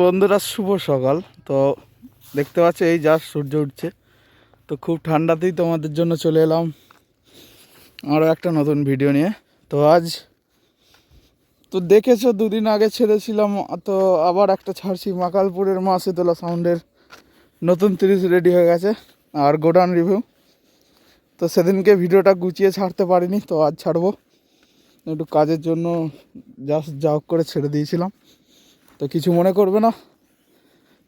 বন্ধুরা, শুভ সকাল। তো দেখতে পাচ্ছ, এই যা সূর্য উঠছে। তো খুব ঠান্ডাতেই তোমাদের জন্য চলে এলাম আরও একটা নতুন ভিডিও নিয়ে। তো আজ তো দেখেছ, দুদিন আগে ছেড়েছিলাম, তো আবার একটা ছাড়ছি মাকালপুরের মাসে তোলা সাউন্ডের। নতুন তিরিশ রেডি হয়ে গেছে, আর গোডাউন রিভিউ তো সেদিনকে ভিডিওটা গুছিয়ে ছাড়তে পারিনি, তো আজ ছাড়বো। একটু কাজের জন্য জাস্ট যা করে ছেড়ে দিয়েছিলাম। তো কিছু মনে করবে না।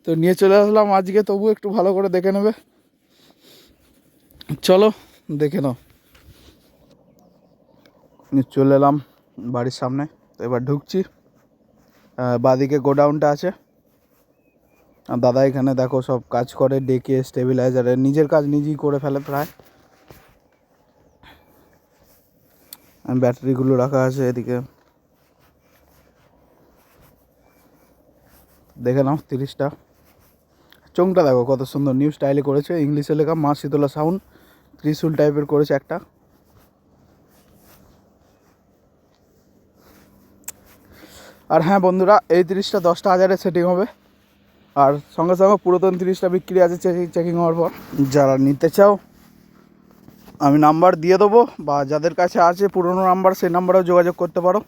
তো নিয়ে চলে আসলাম আজকে তবু একটু ভালো করে দেখে নেবে। চলো, দেখে নাও। চলে এলাম বাড়ির সামনে, তো এবার ঢুকছি। বাঁদিকে গোডাউনটা আছে। আর দাদা এখানে দেখো সব কাজ করে, ডেকে স্টেবিলাইজারের নিজের কাজ নিজেই করে ফেলে প্রায়। ব্যাটারিগুলো রাখা আছে এদিকে। দেখে নাও, তিরিশটা। চোংটা দেখো, কত সুন্দর নিউ স্টাইলে করেছে। ইংলিশে লেখা মা শীতলা সাউন্ড ত্রিশুল টাইপের করেছে একটা। আর হ্যাঁ বন্ধুরা, এই তিরিশটা দশটা হাজারে সেটিং হবে। আর সঙ্গে সঙ্গে পুরাতন তিরিশটা বিক্রি আছে চেকিং চেকিং হওয়ার পর। যারা নিতে চাও, আমি নাম্বার দিয়ে দেবো, বা যাদের কাছে আছে পুরনো নাম্বার সেই নাম্বারেও যোগাযোগ করতে পারো।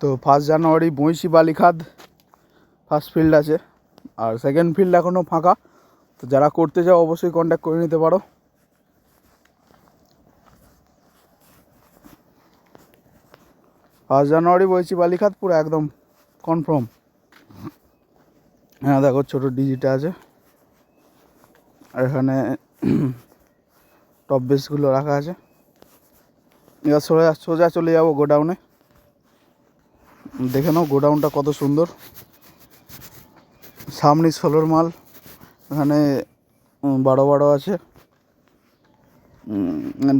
তো ফার্স্ট জানুয়ারি বঁইশি বালিখাদ ফার্স্ট ফিল্ড আছে। আর সেকেন্ড ফিল্ড এখনও ফাঁকা। তো যারা করতে চাও, অবশ্যই কন্ট্যাক্ট করে নিতে পারো। ফার্স্ট জানুয়ারি বইছি বালিখাত পুরো একদম কনফার্ম হ্যাঁ দেখো ছোটো ডিজিটা আছে। আর এখানে টপ বেসগুলো রাখা আছে। এবার সোজা সোজা চলে যাব গোডাউনে দেখে নাও, গোডাউনটা কত সুন্দর। সামনে ষোলোর মাল, এখানে বারো বারো আছে।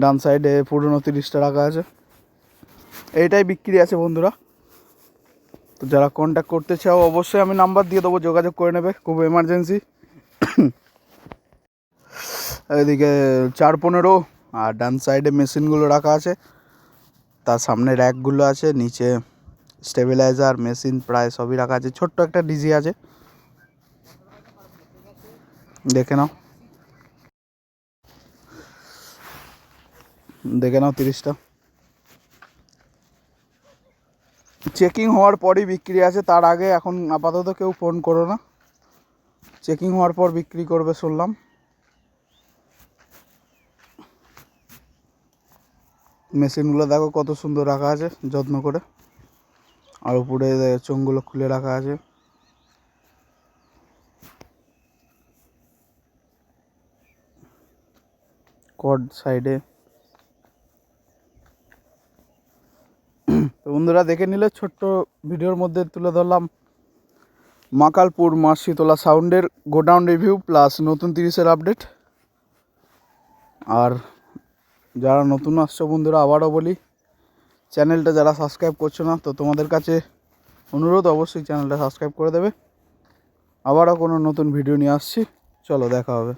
ডান সাইডে পুরনো তিরিশটা রাখা আছে। এইটাই বিক্রি আছে বন্ধুরা। তো যারা কন্ট্যাক্ট করতে চাও, অবশ্যই আমি নাম্বার দিয়ে দেবো, যোগাযোগ করে নেবে, খুব এমার্জেন্সি এদিকে চার পনেরো, আর ডান সাইডে মেশিনগুলো রাখা আছে। তার সামনে র্যাকগুলো আছে, নিচে স্টেবিলাইজার, মেশিন প্রায় সবই রাখা আছে। ছোট্ট একটা ডিজি আছে। দেখে নাও। দেখে নাও তিরিশটা। চেকিং হওয়ার পরই বিক্রি আছে। তার আগে এখন আপাতত কেউ ফোন করো না। চেকিং হওয়ার পর বিক্রি করবে শুনলাম। মেশিনগুলো দেখো কত সুন্দর রাখা আছে, যত্ন করে। আর উপরে চোঙগুলো খুলে রাখা আছে। কড সাইডে। তো বন্ধুরা, দেখে নিলে ছোট্ট ভিডিওর মধ্যে তুলে ধরলাম। মাকালপুর মাসিতলা সাউন্ডের গোডাউন রিভিউ প্লাস নতুন তিরিশের আপডেট। আর যারা নতুন আসছো বন্ধুরা, আবারও বলি চ্যানেলটা যারা সাবস্ক্রাইব করছ না, তো তোমাদের কাছে অনুরোধ, অবশ্যই চ্যানেলটা সাবস্ক্রাইব করে দেবে। আবারও কোনো নতুন ভিডিও নিয়ে আসছি। চলো, দেখা হবে।